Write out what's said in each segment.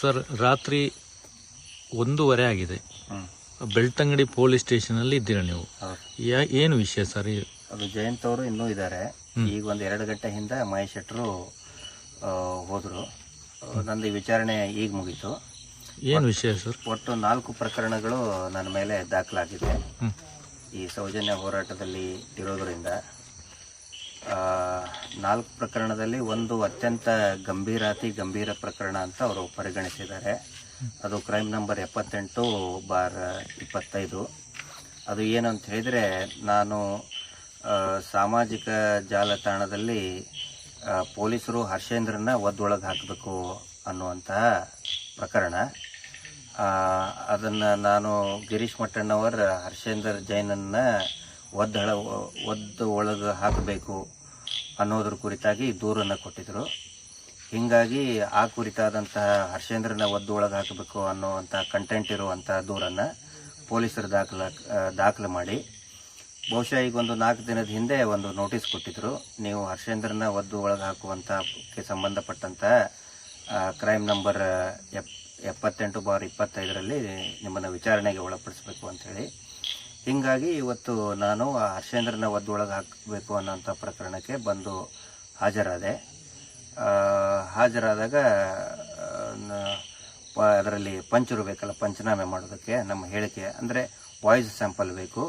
Sir ರಾತ್ರಿ ಒಂದೂವರೆ ಆಗಿದೆ. ಬೆಳ್ತಂಗಡಿ ಪೊಲೀಸ್ ಸ್ಟೇಷನಲ್ಲಿ ಇದ್ದೀರಾ ನೀವು? ಯಾ ಏನು ವಿಷಯ ಸರ್ ಈ- ಅದು ಜಯಂತ್ ಅವರು ಇನ್ನೂ ಇದ್ದಾರೆ. ಈಗ ಒಂದು ಎರಡು ಗಂಟೆ ಹಿಂದೆ ಮಹೇಶ್ ಶೆಟ್ಟರು ಆ, ಹೋದ್ರು. ಆ, ನಂದು ಈ ವಿಚಾರಣೆ ಈಗ ಮುಗೀತು. ಏನು ವಿಷಯ ಸರ್? ಒಟ್ಟು ನಾಲ್ಕು ಪ್ರಕರಣಗಳು ನನ್ನ ಮೇಲೆ ದಾಖಲಾಗಿದೆ. ಹ್ಮ್. ಈ ಸೌಜನ್ಯ ಹೋರಾಟದಲ್ಲಿ ಇರೋದರಿಂದ ನಾಲ್ಕು ಪ್ರಕರಣದಲ್ಲಿ ಒಂದು ಅತ್ಯಂತ ಗಂಭೀರಾತಿ ಗಂಭೀರ ಪ್ರಕರಣ ಅಂತ ಅವರು ಪರಿಗಣಿಸಿದ್ದಾರೆ. ಅದು ಕ್ರೈಮ್ ನಂಬರ್ ಎಪ್ಪತ್ತೆಂಟು ಬಾರ್ ಇಪ್ಪತ್ತೈದು. ಅದು ಏನು ಅಂತ ಹೇಳಿದರೆ, ನಾನು ಸಾಮಾಜಿಕ ಜಾಲತಾಣದಲ್ಲಿ ಪೊಲೀಸರು ಹರ್ಷೇಂದ್ರನ ಒದ್ದೊಳಗೆ ಹಾಕಬೇಕು ಅನ್ನುವಂತಹ ಪ್ರಕರಣ. ಅದನ್ನು ನಾನು ಗಿರೀಶ್ ಮಟ್ಟಣ್ಣವರ್, ಹರ್ಷೇಂದ್ರ ಜೈನನ್ನು ಒದ್ದಳ ಒದ್ದು ಒಳಗೆ ಹಾಕಬೇಕು ಅನ್ನೋದ್ರ ಕುರಿತಾಗಿ ದೂರನ್ನು ಕೊಟ್ಟಿದ್ದರು ಹೀಗಾಗಿ ಆ ಕುರಿತಾದಂತಹ ಹರ್ಷೇಂದ್ರನ ಒದ್ದು ಒಳಗೆ ಹಾಕಬೇಕು ಅನ್ನೋವಂಥ ಕಂಟೆಂಟ್ ಇರುವಂಥ ದೂರನ್ನು ಪೊಲೀಸರು ದಾಖಲ ದಾಖಲೆ ಮಾಡಿ. ಬಹುಶಃ ಈಗ ಒಂದು ನಾಲ್ಕು ದಿನದ ಹಿಂದೆ ಒಂದು ನೋಟಿಸ್ ಕೊಟ್ಟಿದ್ದರು ನೀವು ಹರ್ಷೇಂದ್ರನ ಒದ್ದು ಒಳಗೆ ಹಾಕುವಂಥಕ್ಕೆ ಸಂಬಂಧಪಟ್ಟಂತ ಕ್ರೈಮ್ ನಂಬರ್ ಎಪ್, ಎಪ್ಪತ್ತೆಂಟು ಬಾರ್ ಇಪ್ಪತ್ತೈದರಲ್ಲಿ ನಿಮ್ಮನ್ನು ವಿಚಾರಣೆಗೆ ಒಳಪಡಿಸಬೇಕು ಅಂಥೇಳಿ ಹೀಗಾಗಿ ಇವತ್ತು ನಾನು ಹರ್ಷೇಂದ್ರನ ಒದ್ದೊಳಗೆ ಹಾಕಬೇಕು ಅನ್ನೋಂಥ ಪ್ರಕರಣಕ್ಕೆ ಬಂದು ಹಾಜರಾದೆ. ಹಾಜರಾದಾಗ ಅದರಲ್ಲಿ ಪಂಚರು ಬೇಕಲ್ಲ, ಪಂಚನಾಮೆ ಮಾಡೋದಕ್ಕೆ ನಮ್ಮ ಹೇಳಿಕೆ. ಅಂದರೆ ವಾಯ್ಸ್ ಸ್ಯಾಂಪಲ್ ಬೇಕು.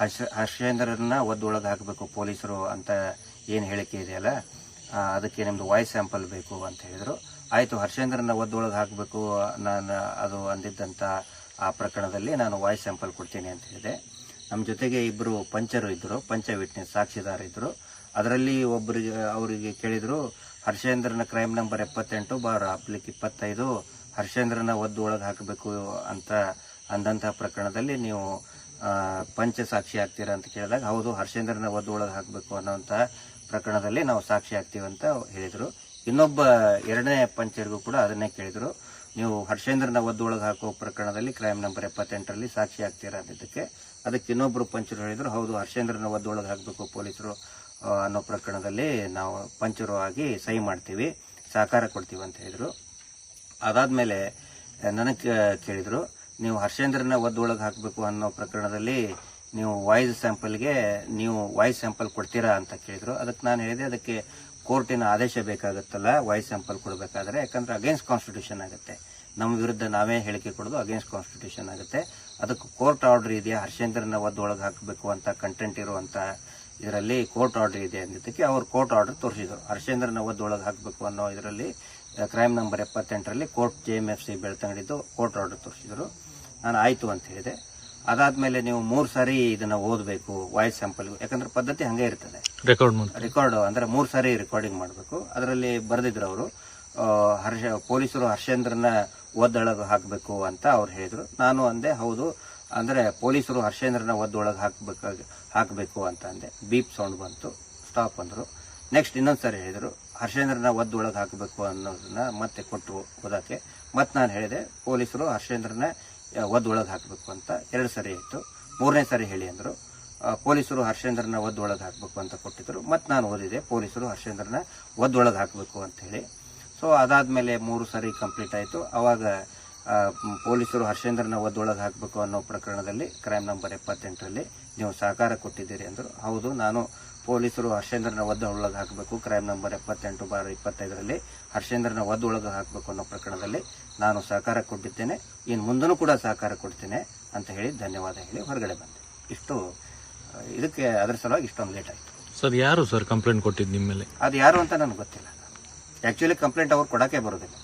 ಹರ್ಷ, ಹರ್ಷೇಂದ್ರನ ಒದ್ದೊಳಗೆ ಹಾಕಬೇಕು ಪೊಲೀಸರು ಅಂತ ಏನು ಹೇಳಿಕೆ ಇದೆಯಲ್ಲ ಅದಕ್ಕೆ ನಿಮ್ಮದು ವಾಯ್ಸ್ ಸ್ಯಾಂಪಲ್ ಬೇಕು ಅಂತ ಹೇಳಿದರು. ಆಯಿತು, ಹರ್ಷೇಂದ್ರನ ಒದ್ದೊಳಗೆ ಹಾಕಬೇಕು, ನಾನು ಅದು ಅಂದಿದ್ದಂಥ ಆ ಪ್ರಕರಣದಲ್ಲಿ ನಾನು ವಾಯ್ಸ್ ಸ್ಯಾಂಪಲ್ ಕೊಡ್ತೀನಿ ಅಂತ ಹೇಳಿದೆ. ನಮ್ಮ ಜೊತೆಗೆ ಇಬ್ಬರು ಪಂಚರು ಇದ್ದರು ಪಂಚ ವಿಟ್ನೆಸ್ ಸಾಕ್ಷಿದಾರ ಇದ್ದರು ಅದರಲ್ಲಿ ಒಬ್ಬರಿಗೆ ಅವರಿಗೆ ಕೇಳಿದರು, ಹರ್ಷೇಂದ್ರನ ಕ್ರೈಮ್ ನಂಬರ್ ಎಪ್ಪತ್ತೆಂಟು ಬಾರ್ ಅಪ್ಲಿಕ್ ಇಪ್ಪತ್ತೈದು, ಹರ್ಷೇಂದ್ರನ ಒದ್ದು ಒಳಗೆ ಹಾಕಬೇಕು ಅಂತ ಅಂದಂತಹ ಪ್ರಕರಣದಲ್ಲಿ ನೀವು ಪಂಚ ಸಾಕ್ಷಿ ಆಗ್ತೀರಾ ಅಂತ ಕೇಳಿದಾಗ, ಹೌದು, ಹರ್ಷೇಂದ್ರನ ಒದ್ದು ಒಳಗೆ ಹಾಕಬೇಕು ಅನ್ನೋಂಥ ಪ್ರಕರಣದಲ್ಲಿ ನಾವು ಸಾಕ್ಷಿ ಆಗ್ತೀವಿ ಅಂತ ಹೇಳಿದರು. ಇನ್ನೊಬ್ಬ ಎರಡನೇ ಪಂಚರಿಗೂ ಕೂಡ ಅದನ್ನೇ ಕೇಳಿದರು. ನೀವು ಹರ್ಷೇಂದ್ರನ ಒದ್ದು ಒಳಗೆ ಹಾಕೋ ಪ್ರಕರಣದಲ್ಲಿ ಕ್ರೈಮ್ ನಂಬರ್ ಎಪ್ಪತ್ತೆಂಟರಲ್ಲಿ ಸಾಕ್ಷಿ ಆಗ್ತೀರಾ ಅಂದಿದ್ದಕ್ಕೆ ಅದಕ್ಕೆ ಇನ್ನೊಬ್ಬರು ಪಂಚರು ಹೇಳಿದರು, ಹೌದು, ಹರ್ಷೇಂದ್ರನ ಒದ್ದೊಳಗೆ ಹಾಕಬೇಕು ಪೊಲೀಸರು ಅನ್ನೋ ಪ್ರಕರಣದಲ್ಲಿ ನಾವು ಪಂಚರು ಆಗಿ ಸಹಿ ಮಾಡ್ತೀವಿ, ಸಹಕಾರ ಕೊಡ್ತೀವಿ ಅಂತ ಹೇಳಿದರು. ಅದಾದಮೇಲೆ, ನನಗೆ ಕೇಳಿದರು, ನೀವು ಹರ್ಷೇಂದ್ರನ ಒದ್ದೊಳಗೆ ಹಾಕಬೇಕು ಅನ್ನೋ ಪ್ರಕರಣದಲ್ಲಿ ನೀವು ವಾಯ್ಸ್ ಸ್ಯಾಂಪಲ್ಗೆ, ನೀವು ವಾಯ್ಸ್ ಸ್ಯಾಂಪಲ್ ಕೊಡ್ತೀರಾ ಅಂತ ಕೇಳಿದರು. ಅದಕ್ಕೆ ನಾನು ಹೇಳಿದೆ, ಅದಕ್ಕೆ ಕೋರ್ಟಿನ ಆದೇಶ ಬೇಕಾಗುತ್ತಲ್ಲ, ವಾಯ್ಸ್ ಸ್ಯಾಂಪಲ್ ಕೊಡಬೇಕಾದ್ರೆ, ಯಾಕಂದ್ರೆ ಅಗೇನ್ಸ್ಟ್ ಕಾನ್ಸ್ಟಿಟ್ಯೂಷನ್ ಆಗುತ್ತೆ. ನಮ್ಮ ವಿರುದ್ಧ ನಾವೇ ಹೇಳಿಕೆ ಕೊಡೋದು ಅಗೇನ್ಸ್ಟ್ ಕಾನ್ಸ್ಟಿಟ್ಯೂಷನ್ ಆಗುತ್ತೆ. ಅದಕ್ಕೆ ಕೋರ್ಟ್ ಆರ್ಡರ್ ಇದೆಯಾ? ಹರ್ಷೇಂದ್ರನ ಒದ್ದೊಳಗೆ ಹಾಕಬೇಕು ಅಂತ ಕಂಟೆಂಟ್ ಇರುವಂಥ ಇದರಲ್ಲಿ ಕೋರ್ಟ್ ಆರ್ಡರ್ ಇದೆ ಅಂದಿದ್ದಕ್ಕೆ ಅವರು ಕೋರ್ಟ್ ಆರ್ಡರ್ ತೋರಿಸಿದರು. ಹರ್ಷೇಂದ್ರನ ಒದ್ದೊಳಗೆ ಹಾಕಬೇಕು ಅನ್ನೋ ಇದರಲ್ಲಿ crime number ಎಪ್ಪತ್ತೆಂಟರಲ್ಲಿ court J M F C ಬೆಳ್ತಂಗಡಿದ್ದು court order ತೋರಿಸಿದರು. ನಾನು ಆಯಿತು ಅಂತ ಹೇಳಿದೆ. ಅದಾದ್ಮೇಲೆ ನೀವು ಮೂರು ಸಾರಿ ಇದನ್ನು ಓದಬೇಕು ವಾಯ್ಸ್ ಸ್ಯಾಂಪಲ್ ಯಾಕಂದ್ರೆ ಪದ್ಧತಿ ಹಂಗೆ ಇರ್ತದೆ. ರೆಕಾರ್ಡ್ ರೆಕಾರ್ಡ್ ಅಂದ್ರೆ ಮೂರು ಸಾರಿ ರೆಕಾರ್ಡಿಂಗ್ ಮಾಡಬೇಕು. ಅದರಲ್ಲಿ ಬರೆದಿದ್ರು ಅವರು. ಹರ್ಷ, ಪೊಲೀಸರು ಹರ್ಷೇಂದ್ರನ ಒದ್ದೊಳಗೆ ಹಾಕಬೇಕು ಅಂತ ಅವ್ರು ಹೇಳಿದ್ರು. ನಾನು ಅಂದೆ, ಹೌದು, ಅಂದರೆ ಪೊಲೀಸರು ಹರ್ಷೇಂದ್ರನ ಒದ್ದೊಳಗೆ ಹಾಕಬೇಕು ಹಾಕಬೇಕು ಅಂತ ಅಂದೆ. ಬೀಪ್ ಸೌಂಡ್ ಬಂತು, ಸ್ಟಾಪ್ ಅಂದರು. ನೆಕ್ಸ್ಟ್ ಇನ್ನೊಂದು ಸಾರಿ ಹೇಳಿದರು, ಹರ್ಷೇಂದ್ರನ ಒದ್ದೊಳಗೆ ಹಾಕಬೇಕು ಅನ್ನೋದನ್ನ ಮತ್ತೆ ಕೊಟ್ಟು ಓದೋಕ್ಕೆ ಮತ್ತೆ ನಾನು ಹೇಳಿದೆ, ಪೊಲೀಸರು ಹರ್ಷೇಂದ್ರನ ಒದ್ದೊಳಗೆ ಹಾಕಬೇಕು ಅಂತ ಎರಡು ಸರಿ ಇತ್ತು ಮೂರನೇ ಸಾರಿ ಹೇಳಿ ಅಂದರು. ಪೊಲೀಸರು ಹರ್ಷೇಂದ್ರನ ಒದ್ದೊಳಗೆ ಹಾಕಬೇಕು ಅಂತ ಕೊಟ್ಟಿದ್ದರು ಮತ್ತು ನಾನು ಓದಿದೆ, ಪೊಲೀಸರು ಹರ್ಷೇಂದ್ರನ ಒದ್ದೊಳಗೆ ಹಾಕಬೇಕು ಅಂತ ಹೇಳಿ. ಸೊ ಅದಾದಮೇಲೆ ಮೂರು ಸಾರಿ ಕಂಪ್ಲೀಟ್ ಆಯಿತು. ಆವಾಗ ಪೊಲೀಸರು ಹರ್ಷೇಂದ್ರನ ಒದ್ದೊಳಗೆ ಹಾಕಬೇಕು ಅನ್ನೋ ಪ್ರಕರಣದಲ್ಲಿ ಕ್ರೈಮ್ ನಂಬರ್ ಎಪ್ಪತ್ತೆಂಟರಲ್ಲಿ ನೀವು ಸಹಕಾರ ಕೊಟ್ಟಿದ್ದೀರಿ ಅಂದರು. ಹೌದು ನಾನು ಪೊಲೀಸರು ಹರ್ಷೇಂದ್ರನ ಒದ್ದೊಳಗೆ ಹಾಕಬೇಕು ಕ್ರೈಮ್ ನಂಬರ್ ಎಪ್ಪತ್ತೆಂಟು ಬಾರ್ ಇಪ್ಪತ್ತೈದರಲ್ಲಿ ಹರ್ಷೇಂದ್ರನ ಒದ್ದೊಳಗೆ ಹಾಕಬೇಕು ಅನ್ನೋ ಪ್ರಕರಣದಲ್ಲಿ ನಾನು ಸಹಕಾರ ಕೊಟ್ಟಿದ್ದೇನೆ. ಇನ್ನು ಮುಂದೂ ಕೂಡ ಸಹಕಾರ ಕೊಡ್ತೇನೆ ಅಂತ ಹೇಳಿ ಧನ್ಯವಾದ ಹೇಳಿ ಹೊರಗಡೆ ಬಂದೆ. ಇಷ್ಟು ಇದಕ್ಕೆ ಅದರ ಸಲುವಾಗಿ ಇಷ್ಟೊಂದು ಲೇಟ್ ಆಯಿತು. ಸರ್ ಯಾರು ಸರ್ ಕಂಪ್ಲೇಂಟ್ ಕೊಟ್ಟಿದ್ದು ನಿಮ್ಮ ಮೇಲೆ? ಅದು ಯಾರು ಅಂತ ನನಗೆ ಗೊತ್ತಿಲ್ಲ. ಆ್ಯಕ್ಚುಲಿ ಕಂಪ್ಲೇಂಟ್ ಅವ್ರು ಕೊಡಕ್ಕೆ ಬರೋದಿಲ್ಲ.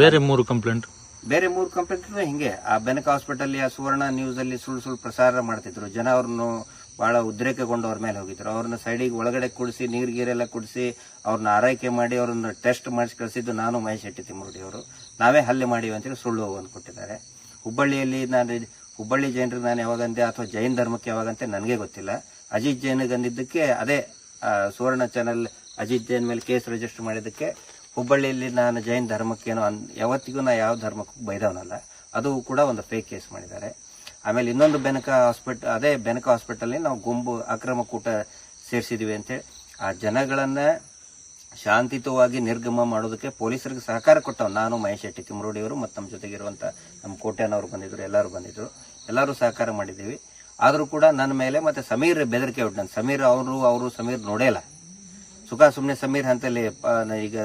ಬೇರೆ ಮೂರು ಕಂಪ್ಲೇಂಟ್ ಬೇರೆ ಮೂರು ಕಂಪ್ಲೇಂಟ್ ಹಿಂಗೆ ಆ ಬೆನಕ ಹಾಸ್ಪಿಟಲ್ ಆ ಸುವರ್ಣ ನ್ಯೂಸ್ ಅಲ್ಲಿ ಸುಳ್ಳು ಸುಳ್ಳು ಪ್ರಸಾರ ಮಾಡ್ತಿದ್ರು. ಜನ ಅವ್ರನ್ನು ಬಹಳ ಉದ್ರೇಕಗೊಂಡು ಅವ್ರ ಮೇಲೆ ಹೋಗಿದ್ರು. ಅವ್ರನ್ನ ಸೈಡಿಗೆ ಒಳಗಡೆ ಕುಡಿಸಿ ನೀರು ಗೀರೆಲ್ಲ ಕುಡಿಸಿ ಅವ್ರನ್ನ ಆರೈಕೆ ಮಾಡಿ ಅವ್ರನ್ನ ಟೆಸ್ಟ್ ಮಾಡಿಸಿ ಕಳಿಸಿದ್ದು ನಾನು ಮಹೇಶ್ ಶೆಟ್ಟಿ ತಿಮ್ಮರುಡಿ ಅವರು. ನಾವೇ ಹಲ್ಲೆ ಮಾಡಿವಿ ಅಂತೇಳಿ ಸುಳ್ಳು ಒಂದು ಕೊಟ್ಟಿದ್ದಾರೆ ಹುಬ್ಬಳ್ಳಿಯಲ್ಲಿ ನಾನು ಹುಬ್ಬಳ್ಳಿ ಜೈನರಿಗೆ ನಾನು ಯಾವಾಗಂದೆ ಅಥವಾ ಜೈನ್ ಧರ್ಮಕ್ಕೆ ಯಾವಾಗಂತೆ ನನಗೆ ಗೊತ್ತಿಲ್ಲ. ಅಜಿತ್ ಜೈನ್ಗೆ ಅಂದಿದ್ದಕ್ಕೆ ಅದೇ ಸುವರ್ಣ ಚಾನೆಲ್ ಅಜಿತ್ ಜೈನ್ ಮೇಲೆ ಕೇಸ್ ರಿಜಿಸ್ಟರ್ ಮಾಡಿದ್ದಕ್ಕೆ ಹುಬ್ಬಳ್ಳಿಯಲ್ಲಿ ನಾನು ಜೈನ್ ಧರ್ಮಕ್ಕೇನೋ ಅನ್ ಯಾವತ್ತಿಗೂ ನಾ ಯಾವ ಧರ್ಮಕ್ಕೂ ಬೈದವನಲ್ಲ. ಅದು ಕೂಡ ಒಂದು ಫೇಕ್ ಕೇಸ್ ಮಾಡಿದ್ದಾರೆ. ಆಮೇಲೆ ಇನ್ನೊಂದು ಬೆನಕ ಹಾಸ್ಪಿಟ್ ಅದೇ ಬೆನಕ ಹಾಸ್ಪಿಟಲ್ ನಾವು ಗುಂಬು ಅಕ್ರಮ ಕೂಟ ಸೇರಿಸಿದ್ವಿ ಅಂತೇಳಿ ಆ ಜನಗಳನ್ನ ಶಾಂತಿಯುತವಾಗಿ ನಿರ್ಗಮ ಮಾಡೋದಕ್ಕೆ ಪೊಲೀಸರಿಗೆ ಸಹಕಾರ ಕೊಟ್ಟವ್ ನಾನು ಮಹೇಶ್ ಶೆಟ್ಟಿ ತಿಮ್ಮರೋಡಿಯವರು ಮತ್ತು ನಮ್ಮ ಜೊತೆಗಿರುವಂಥ ನಮ್ಮ ಕೋಟ್ಯಾನವರು ಬಂದಿದ್ರು, ಎಲ್ಲರೂ ಬಂದಿದ್ರು. ಎಲ್ಲರೂ ಸಹಕಾರ ಮಾಡಿದ್ದೀವಿ. ಆದರೂ ಕೂಡ ನನ್ನ ಮೇಲೆ ಮತ್ತೆ ಸಮೀರ್ ಬೆದರಿಕೆ ಉಂಟು ನಾನು ಸಮೀರ್ ಅವರು ಅವರು ಸಮೀರ್ ನೋಡೇ ಇಲ್ಲ. ಸುಖ ಸುಮ್ಮನೆ ಸಮೀರ್ ಅಂತಲ್ಲಿ ಈಗ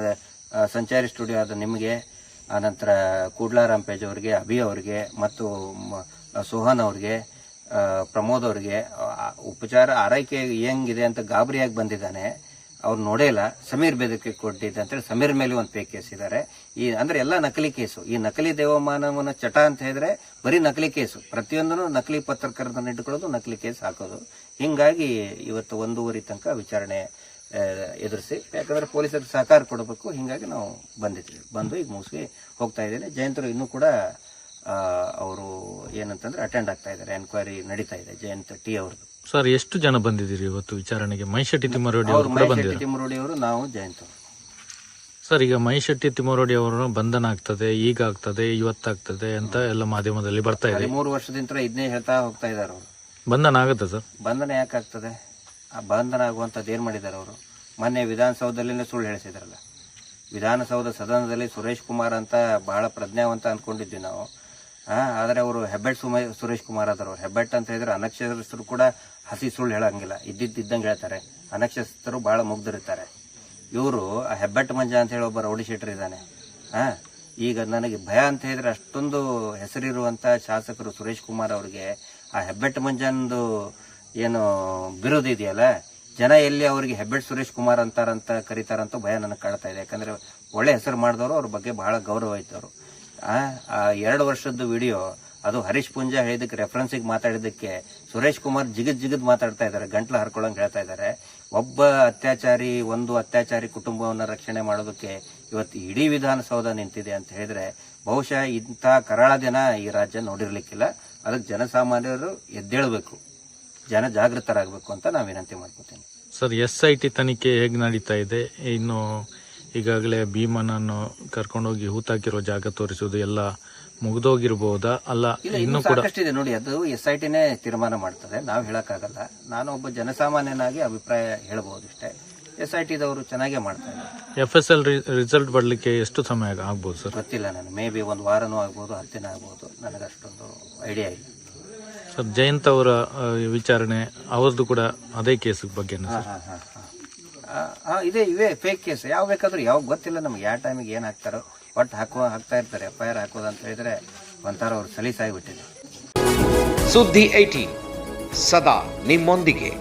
ಸಂಚಾರಿ ಸ್ಟುಡಿಯೋ ಆದ ನಿಮಗೆ ಆನಂತರ ಕೂಡ್ಲಾರಾಮ್ ಪೇಜ್ ಅವರಿಗೆ, ಅಭಿ ಅವರಿಗೆ, ಮತ್ತು ಸೋಹನ್ ಅವ್ರಿಗೆ ಪ್ರಮೋದ್ ಅವರಿಗೆ ಉಪಚಾರ ಆರೈಕೆ ಹೆಂಗಿದೆ ಅಂತ ಗಾಬರಿಯಾಗಿ ಬಂದಿದ್ದಾನೆ. ಅವ್ರು ನೋಡೇ ಇಲ್ಲ. ಸಮೀರ್ ಬೆದರಿಕೆ ಕೊಟ್ಟಿದ್ದೆ ಅಂತೇಳಿ ಸಮೀರ್ ಮೇಲೆ ಒಂದು ಪೇ ಕೇಸ್ ಇದ್ದಾರೆ ಈ, ಅಂದ್ರೆ ಎಲ್ಲ ನಕಲಿ ಕೇಸು ಈ ನಕಲಿ ದೇವಮಾನವನ ಚಟ ಅಂತ ಹೇಳಿದ್ರೆ ಬರೀ ನಕಲಿ ಕೇಸು ಪ್ರತಿಯೊಂದನ್ನು ನಕಲಿ ಪತ್ರಕರ್ತನ ಇಟ್ಕೊಳ್ಳೋದು, ನಕಲಿ ಕೇಸ್ ಹಾಕೋದು. ಹಿಂಗಾಗಿ ಇವತ್ತು ಒಂದೂವರೆ ತನಕ ವಿಚಾರಣೆ ಎದುರಿಸಿ. ಯಾಕಂದ್ರೆ ಪೊಲೀಸರಿಗೆ ಸಹಕಾರ ಕೊಡಬೇಕು. ಹಿಂಗಾಗಿ ನಾವು ಬಂದಿದ್ವಿ ಬಂದು ಈಗ ಮುಗಿಸಿ ಹೋಗ್ತಾ ಇದ್ದೇನೆ. ಜಯಂತರು ಇನ್ನೂ ಕೂಡ ಅವರು ಏನಂತಂದ್ರೆ ಅಟೆಂಡ್ ಆಗ್ತಾ ಇದ್ದಾರೆ. ಎನ್ಕ್ವೈರಿ ನಡೀತಾ ಇದೆ. ಜಯಂತ ಟಿ ಅವ್ರದ್ದು. ಸರ್ ಎಷ್ಟು ಜನ ಬಂದಿದ್ದೀರಿ ಇವತ್ತು ವಿಚಾರಣೆಗೆ? ಮಹಿಷಟ್ಟಿ ತಿಮ್ಮರೋಡಿ ಅವರು ಶೆಟ್ಟಿ ತಿಮ್ಮರೋಡಿ ಅವರು ನಾವು ಜಯಂತ ಅವರು. ಸರ್ ಈಗ ಮೈಶೆಟ್ಟಿ ತಿಮ್ಮರೋಡಿ ಅವರ ಬಂಧನ ಆಗ್ತದೆ ಈಗ ಆಗ್ತದೆ ಇವತ್ತಾಗ್ತದೆ ಅಂತ ಎಲ್ಲ ಮಾಧ್ಯಮದಲ್ಲಿ ಬರ್ತಾ ಇದೆ. ಮೂರು ವರ್ಷದಿಂದ ಇದನ್ನೇ ಹೇಳ್ತಾ ಹೋಗ್ತಾ ಇದ್ದಾರೆ ಅವರು. ಬಂಧನ ಆಗುತ್ತೆ ಸರ್? ಬಂಧನ ಯಾಕಾಗ್ತದೆ? ಬಂಧನ ಆಗುವಂಥದ್ದು ಏನು ಮಾಡಿದ್ದಾರೆ ಅವರು? ಮೊನ್ನೆ ವಿಧಾನಸೌಧದಲ್ಲೇ ಸುಳ್ಳು ಹೇಳಿಸಿದ್ರಲ್ಲ. ವಿಧಾನಸೌಧ ಸದನದಲ್ಲಿ ಸುರೇಶ್ ಕುಮಾರ್ ಅಂತ ಬಹಳ ಪ್ರಜ್ಞಾವಂತ ಅಂದ್ಕೊಂಡಿದ್ವಿ ನಾವು. ಆದರೆ ಅವರು ಹೆಬ್ಬೆಟ್ ಸುಮ, ಸುರೇಶ್ ಕುಮಾರ್ ಆದರು ಹೆಬ್ಬೆಟ್ ಅಂತ ಹೇಳಿದ್ರೆ ಅನಕ್ಷರಸ್ಥರು ಕೂಡ ಹಸಿ ಸುಳ್ಳು ಹೇಳಂಗಿಲ್ಲ. ಇದ್ದಿದ್ದಂಗೆ ಹೇಳ್ತಾರೆ. ಅನಕ್ಷರಸ್ಥರು ಬಹಳ ಮುಗ್ದಿರ್ತಾರೆ. ಇವರು ಆ ಹೆಬ್ಬೆಟ್ ಮಂಜ ಅಂತ ಹೇಳಿ ಒಬ್ಬ ರೌಡಿ ಇದ್ದಾನೆ. ಹಾಂ ಈಗ ನನಗೆ ಭಯ ಅಂತ ಹೇಳಿದ್ರೆ ಅಷ್ಟೊಂದು ಹೆಸರಿರುವಂಥ ಶಾಸಕರು ಸುರೇಶ್ ಕುಮಾರ್ ಅವರಿಗೆ ಆ ಹೆಬ್ಬೆಟ್ ಮಂಜಂದು ಏನು ಬಿರುದು ಇದೆಯಲ್ಲ? ಜನ ಎಲ್ಲಿ ಅವರಿಗೆ ಹೆಬ್ಬೆಟ್ ಸುರೇಶ್ ಕುಮಾರ್ ಅಂತಾರಂತ ಕರೀತಾರಂತ ಭಯ ನನಗೆ ಕಾಡ್ತಾ ಇದೆ. ಯಾಕಂದ್ರೆ ಒಳ್ಳೆ ಹೆಸರು ಮಾಡಿದವರು, ಅವ್ರ ಬಗ್ಗೆ ಬಹಳ ಗೌರವ ಇದ್ದವರು. ಆ ಎರಡು ವರ್ಷದ ವಿಡಿಯೋ, ಅದು ಹರೀಶ್ ಪುಂಜಾ ಹೇಳಿದಕ್ಕೆ ರೆಫರೆನ್ಸಿಗೆ ಮಾತಾಡಿದ್ದಕ್ಕೆ ಸುರೇಶ್ ಕುಮಾರ್ ಜಿಗದ್ ಜಿಗದ್ ಮಾತಾಡ್ತಾ ಇದ್ದಾರೆ, ಗಂಟ್ಲು ಹರ್ಕೊಳ್ಳಂಗ್ ಹೇಳ್ತಾ ಇದ್ದಾರೆ. ಒಬ್ಬ ಅತ್ಯಾಚಾರಿ, ಒಂದು ಅತ್ಯಾಚಾರಿ ಕುಟುಂಬವನ್ನ ರಕ್ಷಣೆ ಮಾಡೋದಕ್ಕೆ ಇವತ್ತು ಇಡೀ ವಿಧಾನಸೌಧ ನಿಂತಿದೆ ಅಂತ ಹೇಳಿದ್ರೆ ಬಹುಶಃ ಇಂಥ ಕರಾಳ ದಿನ ಈ ರಾಜ್ಯ ನೋಡಿರ್ಲಿಕ್ಕಿಲ್ಲ. ಅದಕ್ಕೆ ಜನಸಾಮಾನ್ಯರು ಎದ್ದೇಳಬೇಕು. ಜನ ಜಾಗೃತರಾಗಬೇಕು ಅಂತ ನಾವು ವಿನಂತಿ ಮಾಡ್ಕೋತೀನಿ. ಸರ್ ಎಸ್ ಐ ಟಿ ತನಿಖೆ ಹೇಗೆ ನಡೀತಾ ಇದೆ? ಇನ್ನು ಈಗಾಗಲೇ ಭೀಮನನ್ನು ಕರ್ಕೊಂಡೋಗಿ ಹೂತಾಕಿರೋ ಜಾಗ ತೋರಿಸೋದು ಎಲ್ಲ ಮುಗಿದೋಗಿರ್ಬೋದಾ? ಅಲ್ಲ ಇನ್ನು ಕೂಡ ಇದೆ ನೋಡಿ ಅದು ಎಸ್ ಐ ಟಿನೇ ತೀರ್ಮಾನ ಮಾಡ್ತದೆ. ನಾವು ಹೇಳೋಕ್ಕಾಗಲ್ಲ. ನಾನು ಒಬ್ಬ ಜನಸಾಮಾನ್ಯನಾಗಿ ಅಭಿಪ್ರಾಯ ಹೇಳ್ಬೋದು ಇಷ್ಟೇ. ಎಸ್ ಐ ಟಿದವರು ಚೆನ್ನಾಗೇ ಮಾಡ್ತಾರೆ ಎಫ್ ಎಸ್ ಎಲ್ ರಿಸಲ್ಟ್ ಬರಲಿಕ್ಕೆ ಎಷ್ಟು ಸಮಯ ಆಗ್ಬೋದು ಸರ್? ಗೊತ್ತಿಲ್ಲ ನಾನು. ಮೇ ಬಿ ಒಂದು ವಾರನೂ ಆಗ್ಬೋದು ಹತ್ತು ದಿನ ಆಗ್ಬೋದು. ನನಗಷ್ಟೊಂದು ಐಡಿಯಾ ಇಲ್ಲ. ಸರ್ ಜಯಂತ್ ಅವರ ವಿಚಾರಣೆ ಅವರದ್ದು ಕೂಡ ಅದೇ ಕೇಸ್ ಬಗ್ಗೆ ಇದೇ ಇವೇ ಹಾ, ಹಾ. ಆ, ಆ, ಇದೆ ಫೇಕ್ ಕೇಸ್ ಯಾವ ಬೇಕಾದ್ರೂ ಯಾವ ಗೊತ್ತಿಲ್ಲ ನಮ್ಗೆ ಯಾವ ಟೈಮಿಗೆ ಏನು ಹಾಕ್ತಾರೋ. ಒಟ್ಟು ಹಾಕುವ ಹಾಕ್ತಾ ಇರ್ತಾರೆ. ಎಫ್ ಐ ಆರ್ ಹಾಕೋದು ಅಂತ ಹೇಳಿದ್ರೆ ಒಂಥರ ಅವ್ರು ಸಲೀಸಾಗಿಬಿಟ್ಟಿದೆ ಸುದ್ದಿ ಐಟಿ ಸದಾ ನಿಮ್ಮೊಂದಿಗೆ.